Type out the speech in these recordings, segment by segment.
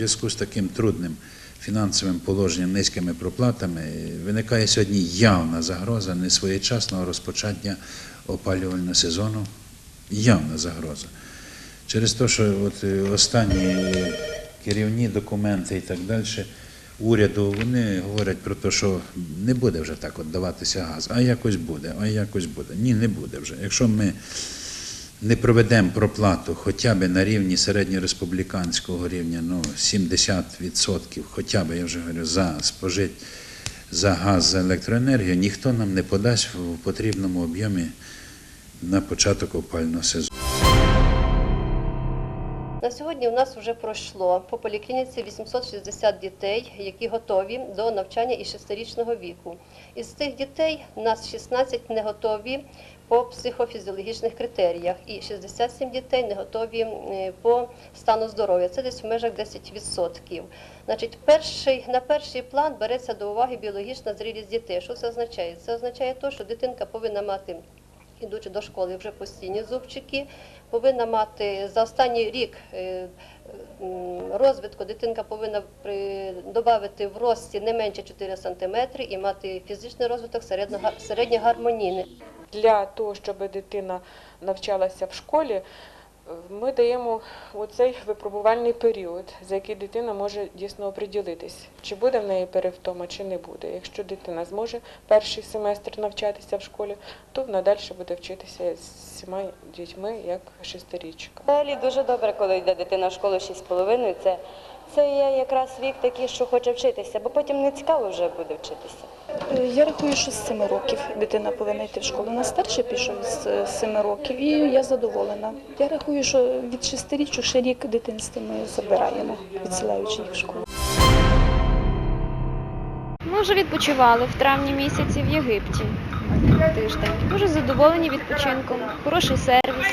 зв'язку з таким трудним фінансовим положенням, низькими проплатами, виникає сьогодні явна загроза несвоєчасного розпочаття опалювального сезону. Явна загроза. Через те, що от е, останні керівні документи і так далі уряду, вони говорять про те, що не буде вже так от даватися газ, а якось буде, а якось буде. Ні, не буде вже. Якщо ми не проведемо проплату хоча б на рівні середньореспубліканського рівня, ну 70%, хоча б, я вже говорю, за спожить за газ, за електроенергію, ніхто нам не подасть в потрібному об'ємі на початок опального сезону. Сьогодні у нас вже пройшло по поліклініці 860 дітей, які готові до навчання із 6-річного віку. Із цих дітей у нас 16 не готові по психофізіологічних критеріях і 67 дітей не готові по стану здоров'я. Це десь в межах 10%. Значить, перший, на перший план береться до уваги біологічна зрілість дітей. Що це означає? Це означає те, що дитинка повинна мати ідучи до школи, вже постійні зубчики, повинна мати за останній рік е, розвитку дитинка повинна додати в рості не менше 4 см і мати фізичний розвиток середньога- середньогармонійний. для того, щоб дитина навчалася в школі, ми даємо оцей випробувальний період, за який дитина може дійсно оприділитись, чи буде в неї перевтома, чи не буде. Якщо дитина зможе перший семестр навчатися в школі, то далі буде вчитися з всіма дітьми як шестирічка. Взагалі дуже добре, коли йде дитина в школу 6,5. Це, це є якраз вік такий, що хоче вчитися, бо потім не цікаво вже буде вчитися. Е, Я рахую, що з 7 років дитина повинна йти в школу. На старший пішов з 7 років, і я задоволена. Я рахую, що від 6 річок ще рік дитинства ми забираємо, відсилаючи їх в школу. Ми вже відпочивали в травні місяці в Єгипті. Тиждень. Дуже задоволені відпочинком. Хороший сервіс.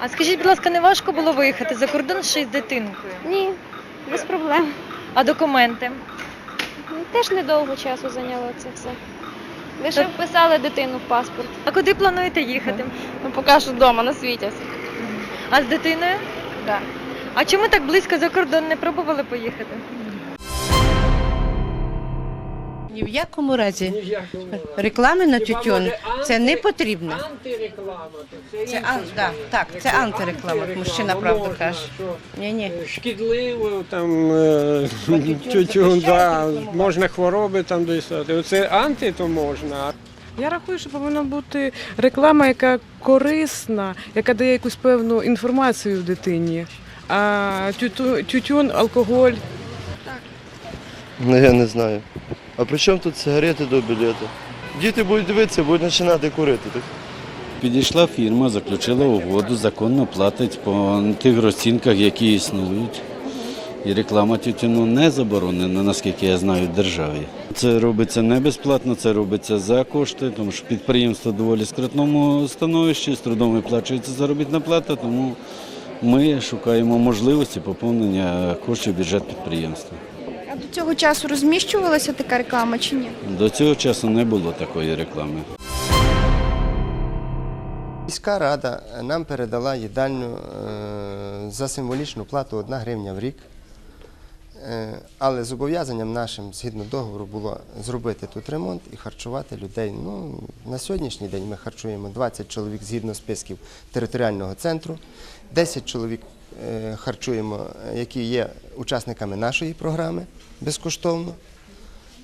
А скажіть, будь ласка, не важко було виїхати за кордон ще й з дитинкою? Ні, без проблем. А документи? Теж недовго часу зайняло це все. Лише вписали дитину в паспорт. А куди плануєте їхати? Ну, поки що вдома на світі. А з дитиною? Да. А чому так близько за кордон не пробували поїхати? Ні в якому разі реклами на тютюн це не потрібно. Це ан, да, так, це антиреклама. Мужчина правду каже. Ні, ні. шкідливо, там е, тютюн, да, можна хвороби там дістати. Оце анти, то можна. Я рахую, що повинна бути реклама, яка корисна, яка дає якусь певну інформацію дитині. А тютюн, алкоголь Ну я не знаю. А при чому тут сигарети до білету? Діти будуть дивитися, будуть починати курити. Підійшла фірма, заключила угоду, законно платить по тих розцінках, які існують. І реклама тютюну не заборонена, наскільки я знаю, в державі. Це робиться не безплатно, це робиться за кошти, тому що підприємство доволі скрутному становищі, з трудом виплачується заробітна плата, тому ми шукаємо можливості поповнення коштів бюджет підприємства. А до цього часу розміщувалася така реклама чи ні? До цього часу не було такої реклами. Міська рада нам передала їдальню е, за символічну плату 1 гривня в рік. Е, Але зобов'язанням нашим згідно договору було зробити тут ремонт і харчувати людей. Ну, на сьогоднішній день ми харчуємо 20 чоловік згідно списків територіального центру, 10 чоловік харчуємо, які є учасниками нашої програми безкоштовно.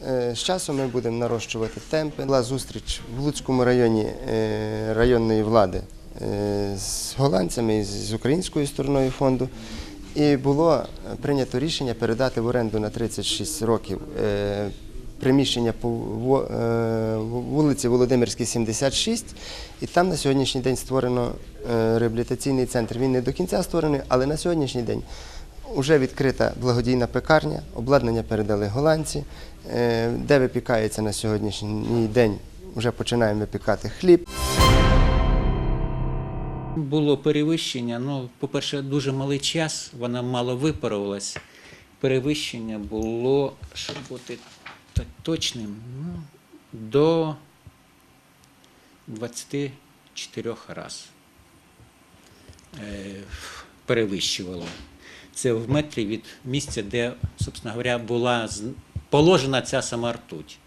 Е, З часом ми будемо нарощувати темпи. Була зустріч в Луцькому районі е, районної влади е, з голландцями і з українською стороною фонду. І було прийнято рішення передати в оренду на 36 років е, приміщення по е, вулиці Володимирській, 76. І там на сьогоднішній день створено е, реабілітаційний центр. Він не до кінця створений, але на сьогоднішній день вже відкрита благодійна пекарня, обладнання передали голландці, е, де випікається на сьогоднішній день. Вже починаємо випікати хліб. Було перевищення. Ну, по-перше, дуже малий час, вона мало випарувалась. Перевищення було, щоб бути т- точним, ну, до 24 раз е, перевищувало. Це в метрі від місця, де, собственно говоря, була положена ця сама ртуть.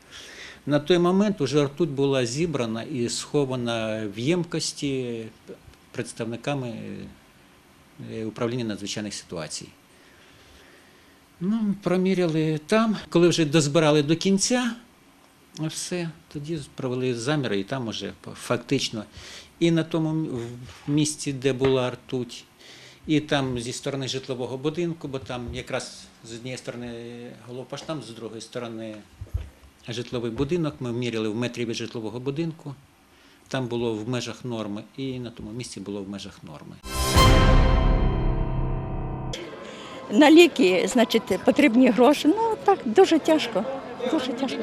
На той момент уже ртуть була зібрана і схована в ємкості представниками е, управління надзвичайних ситуацій. Ну, проміряли там. Коли вже дозбирали до кінця, все, тоді провели заміри, і там уже фактично і на тому місці, де була ртуть, і там зі сторони житлового будинку, бо там якраз з однієї сторони головпаштам, з другої сторони житловий будинок. Ми міряли в метрі від житлового будинку. Там було в межах норми, і на тому місці було в межах норми. На ліки, значить, потрібні гроші. Ну так дуже тяжко. Дуже тяжко.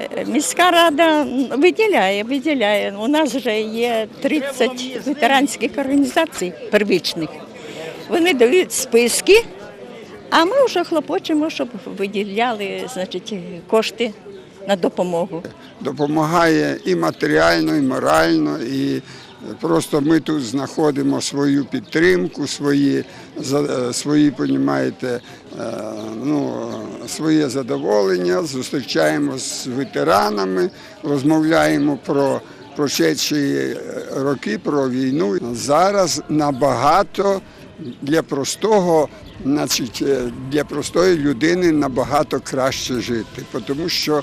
Е, Міська рада виділяє, виділяє. У нас вже є 30 ветеранських організацій первічних. Вони дають списки, а ми вже хлопочемо, щоб виділяли значить, кошти на допомогу. допомагає і матеріально, і морально, і просто ми тут знаходимо свою підтримку, свої, за- свої понімаєте, е, ну, своє задоволення, зустрічаємо з ветеранами, розмовляємо про прошедші роки, про війну. Зараз набагато для простого, значить, е, для простої людини набагато краще жити. Тому що е,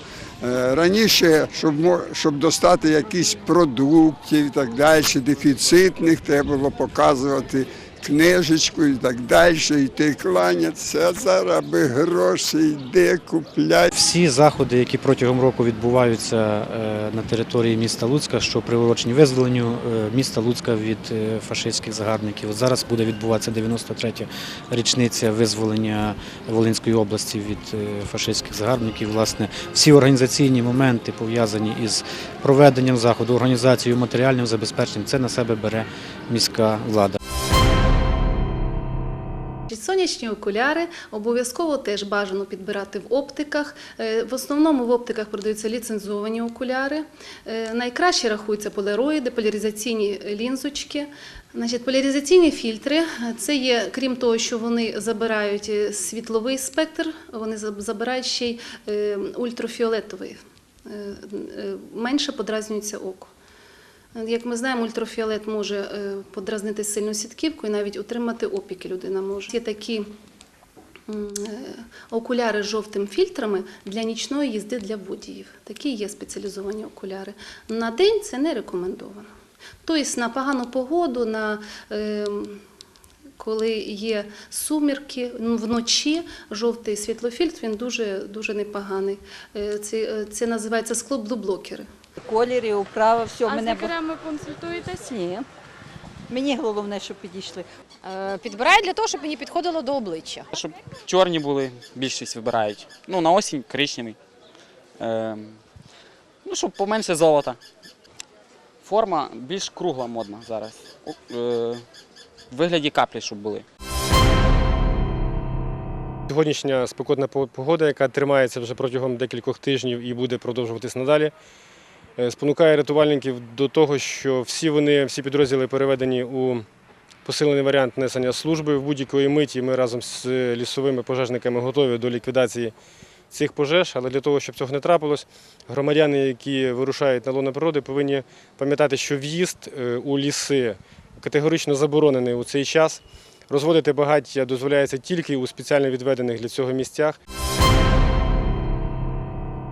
раніше, щоб, щоб достати якісь продуктів і так далі, дефіцитних, треба було показувати книжечку і так далі, йти кланятися, а зараз аби гроші йде, купляй. Всі заходи, які протягом року відбуваються е, на території міста Луцька, що приурочені визволенню е, міста Луцька від е, фашистських загарбників. Зараз буде відбуватися 93-я річниця визволення Волинської області від фашистських загарбників. Власне, всі організаційні моменти пов'язані із проведенням заходу, організацією, матеріальним забезпеченням, це на себе бере міська влада. Сонячні окуляри обов'язково теж бажано підбирати в оптиках. Е, В основному в оптиках продаються ліцензовані окуляри. Е, Найкраще рахуються полароїди, поляризаційні лінзочки. Значить, поляризаційні фільтри це є, крім того, що вони забирають е, світловий спектр, вони забирають ще й ультрафіолетовий. Менше подразнюється око. Як ми знаємо, ультрафіолет може е, подразнити сильну сітківку і навіть отримати опіки людина може. Є такі е, окуляри з жовтим фільтрами для нічної їзди для водіїв. Такі є спеціалізовані окуляри. На день це не рекомендовано. Тобто на погану погоду, на е, коли є сумірки, ну, вночі жовтий світлофільтр він дуже, дуже непоганий. Е, Це, е, це називається склоблублокери. Колір і управа, все. А з мене... лікарями консультуєтесь? Ні. Мені головне, щоб підійшли. Підбираю для того, щоб мені підходило до обличчя. Щоб чорні були, більшість вибирають. Ну, на осінь коричневий. Е, ну, щоб поменше золота. Форма більш кругла модна зараз. У- Е, в вигляді каплі, щоб були. Сьогоднішня спекотна погода, яка тримається вже протягом декількох тижнів і буде продовжуватись надалі, е, спонукає рятувальників до того, що всі вони, всі підрозділи переведені у посилений варіант несення служби в будь-якої миті. Ми разом з лісовими пожежниками готові до ліквідації цих пожеж. Але для того, щоб цього не трапилось, громадяни, які вирушають на лоно природи, повинні пам'ятати, що в'їзд е, у ліси категорично заборонений у цей час. Розводити багаття дозволяється тільки у спеціально відведених для цього місцях.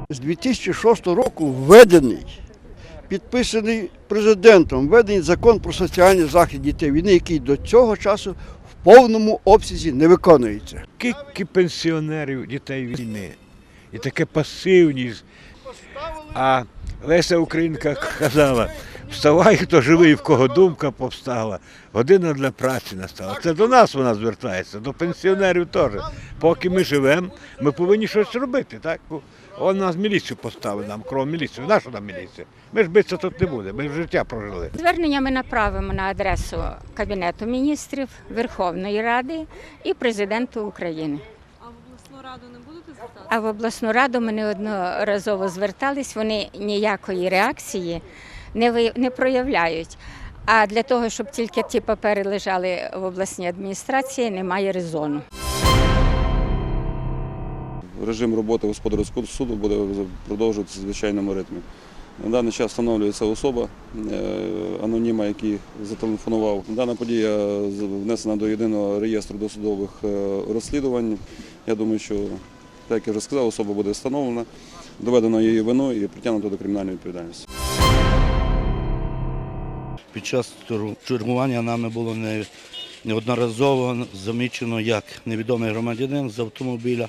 З 2006 року введений, підписаний президентом, введений закон про соціальний захист дітей війни, який до цього часу в повному обсязі не виконується. Скільки пенсіонерів дітей війни і таке пасивність. А Леся Українка казала, вставай, хто живий, в кого думка повстала, година для праці настала. Це до нас вона звертається, до пенсіонерів теж. Поки ми живемо, ми повинні щось робити. Так? Он нас міліцію поставив нам, кров міліцію. Нашу нам міліцію? Ми ж битися тут не буде, ми ж життя прожили. Звернення ми направимо на адресу Кабінету міністрів, Верховної Ради і президенту України. А в обласну раду не будете звертатися? А в обласну раду ми неодноразово звертались, вони ніякої реакції не, ви- не проявляють. А для того, щоб тільки ті папери лежали в обласній адміністрації, немає резону. Режим роботи господарського суду буде продовжуватися в звичайному ритмі. На даний час встановлюється особа е, аноніма, який зателефонував. Дана подія внесена до єдиного реєстру досудових е, розслідувань. Я думаю, що, так як я вже сказав, особа буде встановлена, доведено її вину і притягнуто до кримінальної відповідальності. Під час чергування нами було неодноразово замічено, як невідомий громадянин з автомобіля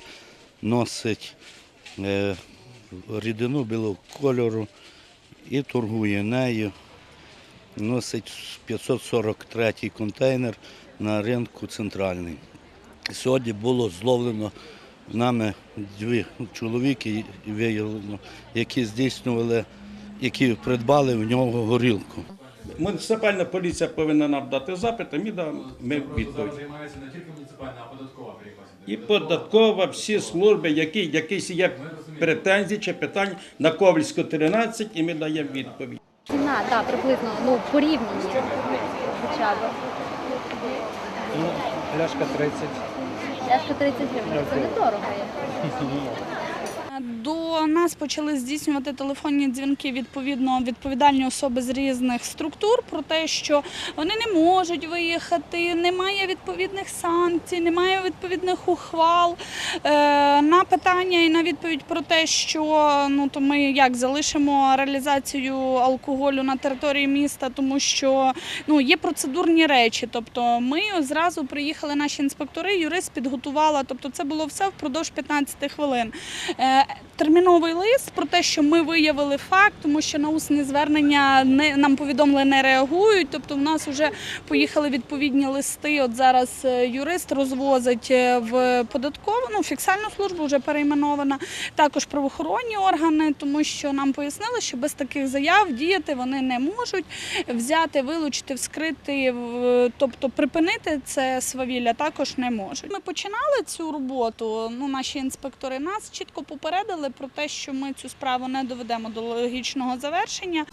носить е, рідину білого кольору і торгує нею. Носить 543-й контейнер на ринку центральний. Сьогодні було зловлено нами дві чоловіки виявлено, які здійснювали, які придбали в нього горілку. Муніципальна поліція повинна нам дати запит, а ми дамо ми відповідь. займається не тільки муніципальна, а податкова. І податкова, всі служби, які якісь є претензії чи питання на Ковальську 13, і ми даємо відповідь. Ціна, так, приблизно, ну, порівняні хоча б. Пляшка 30. Пляшка 30 гривень, це недорого є. До нас почали здійснювати телефонні дзвінки відповідно відповідальні особи з різних структур про те, що вони не можуть виїхати, немає відповідних санкцій, немає відповідних ухвал. Е, на питання і на відповідь про те, що ну то ми як залишимо реалізацію алкоголю на території міста, тому що ну є процедурні речі. Тобто ми зразу приїхали наші інспектори, юрист підготувала. Тобто, це було все впродовж 15 хвилин. Терміновий лист про те, що ми виявили факт, тому що на усне звернення не нам повідомили не реагують. Тобто, в нас вже поїхали відповідні листи. От зараз е, юрист розвозить е, в податкову, ну фіксальну службу вже перейменована, також правоохоронні органи, тому що нам пояснили, що без таких заяв діяти вони не можуть взяти, вилучити, вскрити, тобто припинити це свавілля також не можуть. Ми починали цю роботу. Ну, наші інспектори нас чітко попередили про те, що ми цю справу не доведемо до логічного завершення.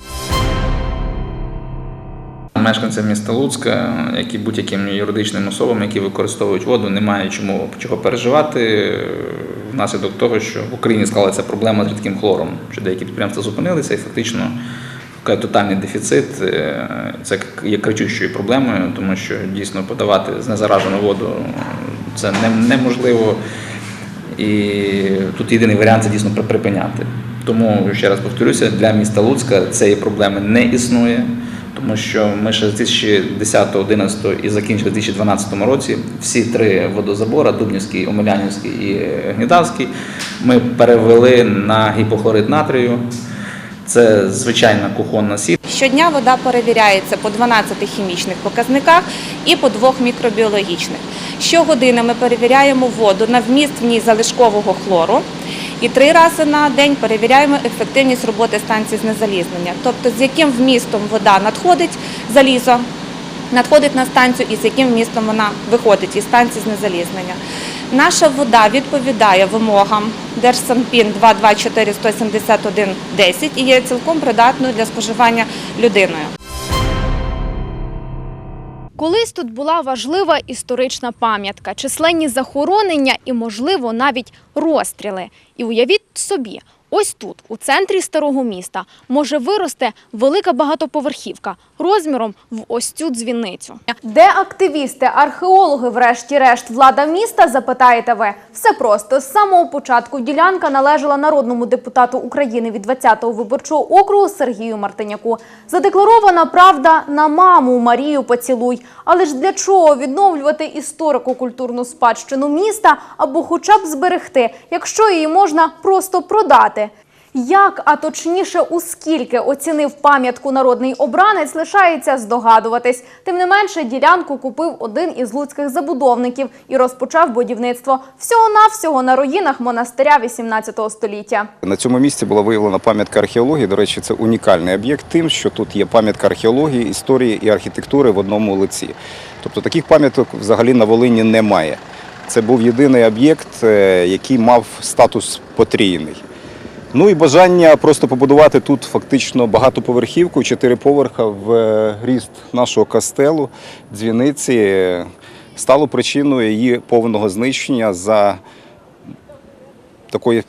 Мешканцям міста Луцька, як і будь-яким юридичним особам, які використовують воду, немає чому чого переживати внаслідок того, що в Україні склалася проблема з рідким хлором, що деякі підприємства зупинилися і фактично тотальний дефіцит. е, Це є кричущою проблемою, тому що дійсно подавати знезаражену воду це не- неможливо. І тут єдиний варіант це дійсно припиняти. Тому ще раз повторюся, для міста Луцька цієї проблеми не існує, тому що ми ще з 2010, 2011 і закінчили в 2012 році всі три водозабори Дубнівський, Омелянівський і Гнідавський, ми перевели на гіпохлорид натрію. Це звичайна кухонна сіль. Щодня вода перевіряється по 12 хімічних показниках і по двох мікробіологічних. Щогодини ми перевіряємо воду на вміст в ній залишкового хлору і три рази на день перевіряємо ефективність роботи станції знезалізнення, тобто з яким вмістом вода надходить залізо, надходить на станцію і з яким вмістом вона виходить із станції знезалізнення. Наша вода відповідає вимогам Держсанпін 224-171-10 і є цілком придатною для споживання людиною. Колись тут була важлива історична пам'ятка, численні захоронення і, можливо, навіть розстріли. І уявіть собі, ось тут, у центрі старого міста, може вирости велика багатоповерхівка розміром в ось цю дзвіницю. Де активісти, археологи, врешті-решт, влада міста, запитаєте ви? Все просто. З самого початку ділянка належала народному депутату України від 20-го виборчого округу Сергію Мартиняку. Задекларована правда на маму Марію Поцілуй. Але ж для чого відновлювати історико-культурну спадщину міста або хоча б зберегти, якщо її можна просто продати? Як, а точніше, у скільки оцінив пам'ятку народний обранець, лишається здогадуватись. Тим не менше, ділянку купив один із луцьких забудовників і розпочав будівництво всього-навсього на руїнах монастиря 18 століття. На цьому місці була виявлена пам'ятка археології. До речі, це унікальний об'єкт тим, що тут є пам'ятка археології, історії і архітектури в одному лиці. Тобто таких пам'яток взагалі на Волині немає. Це був єдиний об'єкт, е, який мав статус потрійний. Ну і бажання просто побудувати тут фактично багатоповерхівку, чотири поверха в е, ріст нашого кастелу, дзвіниці, стало причиною її повного знищення за такої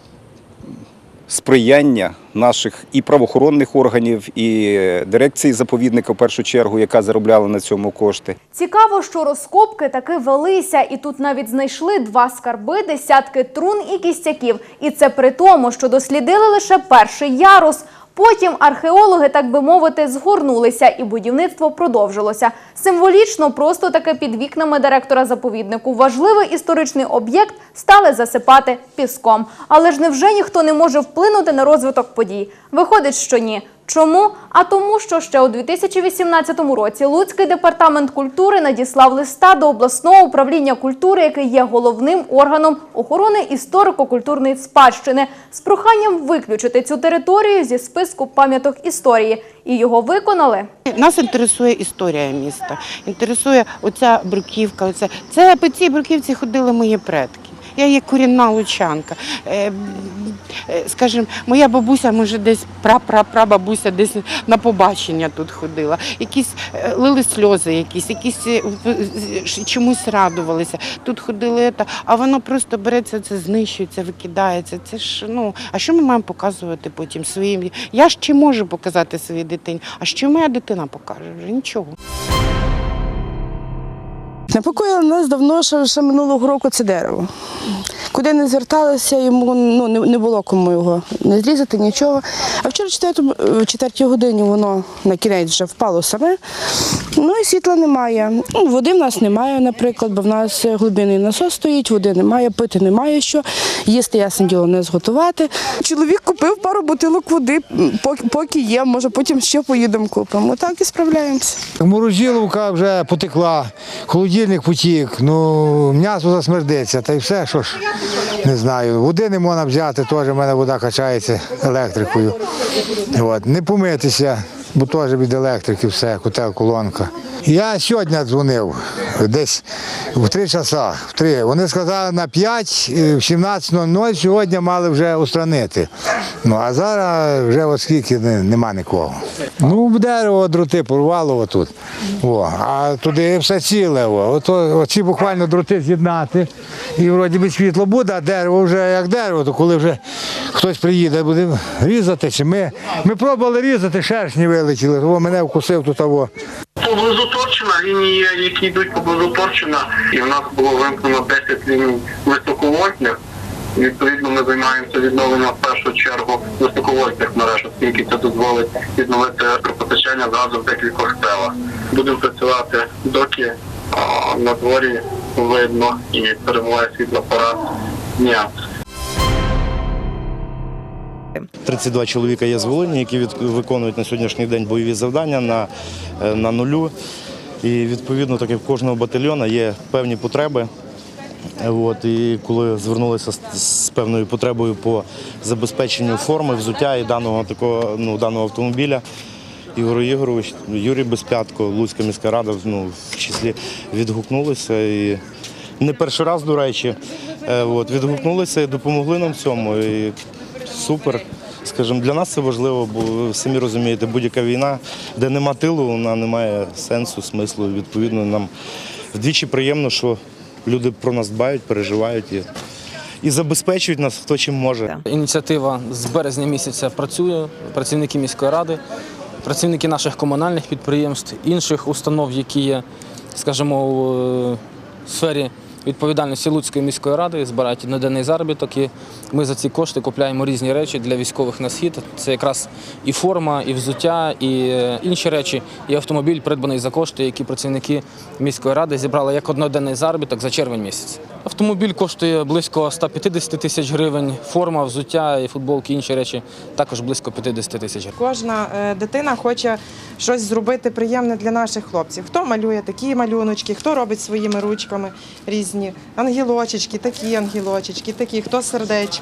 сприяння наших і правоохоронних органів, і дирекції заповідника в першу чергу, яка заробляла на цьому кошти. Цікаво, що розкопки таки велися, і тут навіть знайшли два скарби, десятки трун і кістяків. І це при тому, що дослідили лише перший ярус. Потім археологи, так би мовити, згорнулися, і будівництво продовжилося. Символічно, просто таки під вікнами директора заповіднику важливий історичний об'єкт стали засипати піском. Але ж невже ніхто не може вплинути на розвиток подій? Виходить, що ні. Чому? А тому, що ще у 2018 році Луцький департамент культури надіслав листа до обласного управління культури, який є головним органом охорони історико-культурної спадщини, з проханням виключити цю територію зі списку пам'яток історії. І його виконали. Нас інтересує історія міста, інтересує оця бруківка. Оця. Це по цій бруківці ходили мої предки. Я є корінна лучанка. Е, е, Скажімо, моя бабуся, може, десь пра-пра-прабабуся десь на побачення тут ходила. Якісь е, лили сльози, якісь, якісь чомусь радувалися. Тут ходили, та, а воно просто береться, це знищується, викидається. Це ж ну, а що ми маємо показувати потім своїм? Я ж чи можу показати своїй дитині? А що моя дитина покаже? Вже нічого. Непокоїло нас давно, що ще минулого року це дерево. Куди не зверталися, йому ну, не, не було кому його не зрізати, нічого. А вчора в четвертій годині воно на кінець вже впало саме. Ну і світла немає. Ну, води в нас немає, наприклад, бо в нас глибинний насос стоїть, води немає, пити немає що, їсти, ясне діло, не зготувати. Чоловік купив пару бутилок води, поки, є, може потім ще поїдемо купимо. Так і справляємося. Морозиловка вже потекла, холодильник потік, ну м'ясо засмердиться, та й все, що ж, не знаю. Води не можна взяти, теж в мене вода качається електрикою. От. Не помитися, бо теж від електрики все, котел, колонка. Я сьогодні дзвонив десь в три часа. В три. Вони сказали на 5, е, в 17.00 сьогодні мали вже устранити. Ну а зараз вже оскільки нема нікого. Ну, дерево дроти порвало отут. О, а туди все ціле. Ото, оці буквально дроти з'єднати. І вроді би світло буде, а дерево вже як дерево, то коли вже хтось приїде, буде різати. Ми, ми пробували різати, шершні вилетіли, о, мене вкусив тут. Того. Поблизу Торчина лінії, які йдуть поблизу Торчина, і в нас було вимкнено 10 ліній високовольтних. Відповідно, ми займаємося відновленням в першу чергу високовольтних мереж, оскільки це дозволить відновити електропостачання зразу в декількох селах. Будемо працювати, доки а, на дворі видно і перебуває світлоапарат дня. 32 чоловіка є з Волині, які виконують на сьогоднішній день бойові завдання на, е, на нулю. І відповідно, так як в кожного батальйону є певні потреби. От, і коли звернулися з, з певною потребою по забезпеченню форми, взуття і даного такого ну, даного автомобіля, Ігор Ігорович, Юрій Безпятко, Луцька міська рада ну, в числі відгукнулися. І не перший раз, до речі, е, от, відгукнулися і допомогли нам цьому. І супер. Скажімо, для нас це важливо, бо самі розумієте, будь-яка війна, де нема тилу, вона не має сенсу, смислу. Відповідно, нам вдвічі приємно, що люди про нас дбають, переживають і, і забезпечують нас хто чим може. Ініціатива з березня місяця працює. Працівники міської ради, працівники наших комунальних підприємств, інших установ, які є, скажімо, у е, сфері відповідальності Луцької міської ради, збирають одноденний заробіток. І ми за ці кошти купляємо різні речі для військових на схід. Це якраз і форма, і взуття, і е, інші речі, і автомобіль, придбаний за кошти, які працівники міської ради зібрали як одноденний заробіток за червень місяць. Автомобіль коштує близько 150 тисяч гривень, форма, взуття і футболки, інші речі також близько 50 тисяч. Кожна е, дитина хоче щось зробити приємне для наших хлопців. Хто малює такі малюночки, хто робить своїми ручками різні ангелочечки, такі ангелочечки, такі, хто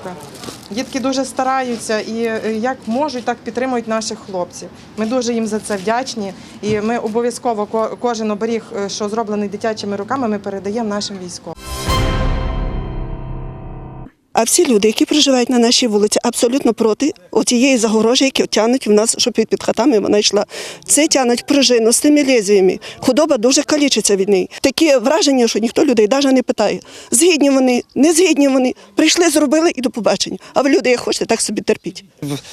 сердечка. Дітки дуже стараються і е, як можуть, так підтримують наших хлопців. Ми дуже їм за це вдячні. І ми обов'язково ко- кожен оберіг, е, що зроблений дитячими руками, ми передаємо нашим військовим. А всі люди, які проживають на нашій вулиці, абсолютно проти тієї загорожі, які тягнуть в нас, щоб під, хатами вона йшла. Це тягнуть пружину з тими лезвіями. Худоба дуже калічиться від неї. Таке враження, що ніхто людей навіть не питає. Згідні вони, не згідні вони. Прийшли, зробили і до побачення. А ви люди, як хочете, так собі терпіть.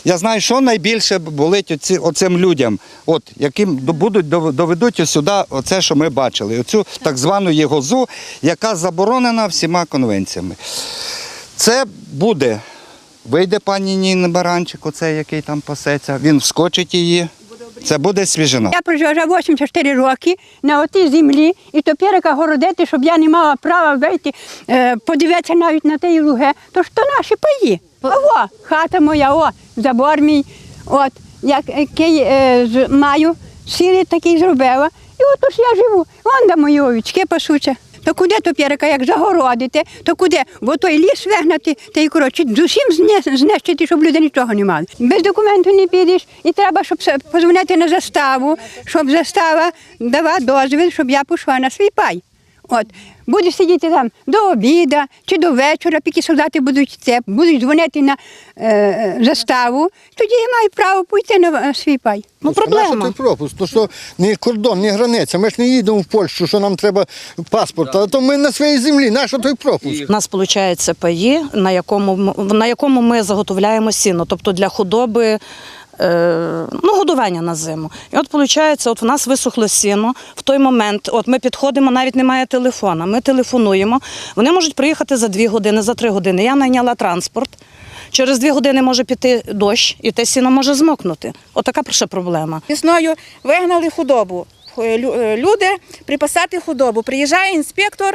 Я знаю, що найбільше болить оці, оцим людям, от, яким будуть доведуть сюди оце, що ми бачили, оцю так звану єгозу, яка заборонена всіма конвенціями. Це буде, вийде пані Ніна Баранчик, оцей, який там пасеться, він вскочить її. Це буде свіжина. Я прожила 84 роки на отій землі, і тепер городити, щоб я не мала права вийти, е, подивитися навіть на ті луги, то ж то наші паї. А о, хата моя, о, забор мій, от, як, який е, з- маю, сірий такий зробила. І от ж я живу. Вон де мої овічки пасуться. То куди тепер, як загородити, то куди? Бо той ліс вигнати, та й коротше, з усім знищити, щоб люди нічого не мали. Без документу не підеш, і треба, щоб позвонити на заставу, щоб застава дала дозвіл, щоб я пішла на свій пай. От, буду сидіти там до обіда чи до вечора, поки солдати будуть це, будуть дзвонити на е, заставу, тоді я маю право піти на свій пай. Ну, проблема. той пропуск, то що ні кордон, ні границя. Ми ж не їдемо в Польщу, що нам треба паспорт, а то ми на своїй землі, наш той пропуск. У нас виходить паї, на якому, на якому ми заготовляємо сіно, тобто для худоби. Е, Ну, годування на зиму. І от виходить, от в нас висохло сіно. В той момент, от ми підходимо, навіть немає телефона. Ми телефонуємо. Вони можуть приїхати за дві години, за три години. Я найняла транспорт. Через дві години може піти дощ, і те сіно може змокнути. Отака ще проблема. Весною вигнали худобу. Е, Люди припасати худобу. Приїжджає інспектор,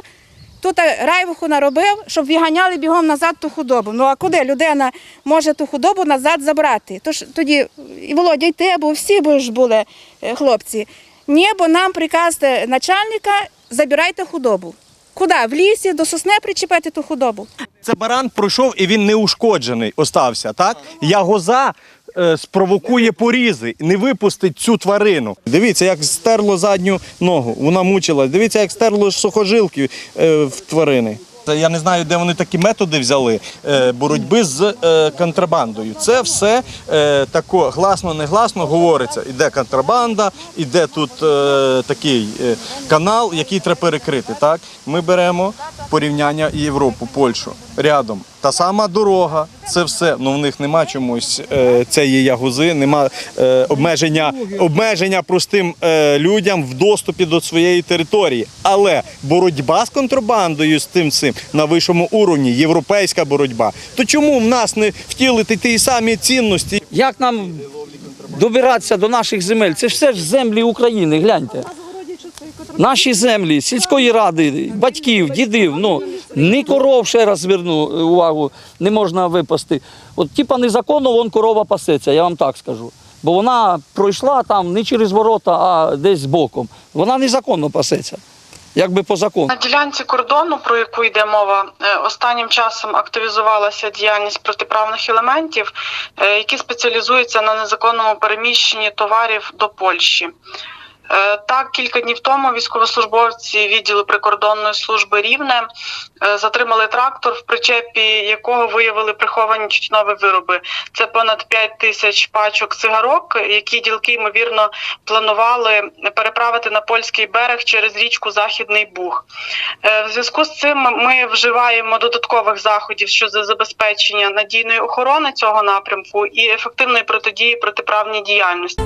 тут райвуху наробив, щоб виганяли бігом назад ту худобу. Ну а куди людина може ту худобу назад забрати? Тож тоді і Володя, й бо всі б ж були е, хлопці. Ні, бо нам приказ е, начальника забирайте худобу. Куди? В лісі, до сосни причепити ту худобу. Це баран пройшов і він неушкоджений остався, так? Ягоза е, спровокує порізи, не випустить цю тварину. Дивіться, як стерло задню ногу, вона мучилась. Дивіться, як стерло сухожилки е, в тварини. Я не знаю, де вони такі методи взяли е, боротьби з е, контрабандою. Це все е, тако гласно-негласно говориться. Іде контрабанда, іде тут е, такий е, канал, який треба перекрити. Так? Ми беремо порівняння Європу, Польщу рядом. Та сама дорога, це все. Ну в них нема чомусь е, цієї ягузи, нема е, обмеження, обмеження простим е, людям в доступі до своєї території. Але боротьба з контрабандою з тим цим на вищому уровні, європейська боротьба. То чому в нас не втілити ті самі цінності? Як нам добиратися до наших земель? Це ж все ж землі України, гляньте. Наші землі, сільської ради, батьків, дідів, ну ні коров, ще раз зверну увагу, не можна випасти. От типа незаконно вон корова пасеться, я вам так скажу. Бо вона пройшла там не через ворота, а десь боком. Вона незаконно пасеться, якби по закону. На ділянці кордону, про яку йде мова, е, останнім часом активізувалася діяльність протиправних елементів, е, які спеціалізуються на незаконному переміщенні товарів до Польщі. Е, Так, кілька днів тому військовослужбовці відділу прикордонної служби Рівне е, затримали трактор, в причепі якого виявили приховані тютюнові вироби. Це понад 5 тисяч пачок цигарок, які ділки ймовірно планували переправити на польський берег через річку Західний Буг. Е, В зв'язку з цим ми вживаємо додаткових заходів щодо забезпечення надійної охорони цього напрямку і ефективної протидії протиправній діяльності.